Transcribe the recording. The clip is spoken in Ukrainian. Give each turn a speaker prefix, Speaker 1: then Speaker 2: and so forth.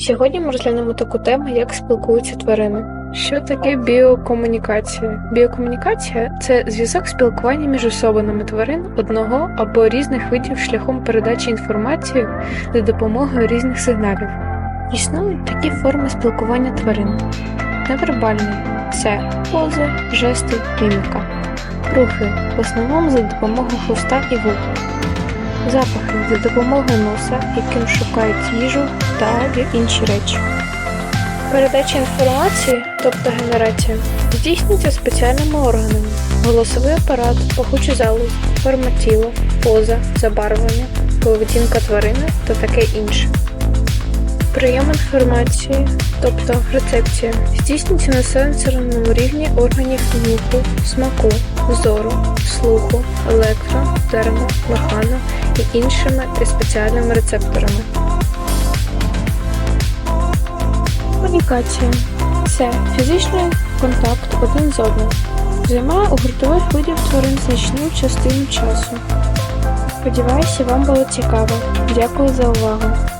Speaker 1: Сьогодні ми розглянемо таку тему, як спілкуються тварини. Що таке біокомунікація? Біокомунікація це зв'язок спілкування між особинами тварин одного або різних видів шляхом передачі інформації за допомогою різних сигналів. Існують такі форми спілкування тварин: невербальний це пози, жести, міміка, рухи в основному за допомогою хвоста і вух. Запахи за допомогою носа, яким шукають їжу та інші речі. Передача інформації, тобто генерація, здійснюється спеціальними органами: голосовий апарат, пахучі залу, форма тіла, поза, забарвлення, поведінка тварини та таке інше. Прийом інформації, тобто рецепція, здійснюється на сенсорному рівні органів нюху, смаку, зору, слуху, електро, термо, механо і іншими спеціальними рецепторами. Комунікація це фізичний контакт один з одним. Займає у гуртових видів тварин значну частину часу. Сподіваюся, вам було цікаво. Дякую за увагу.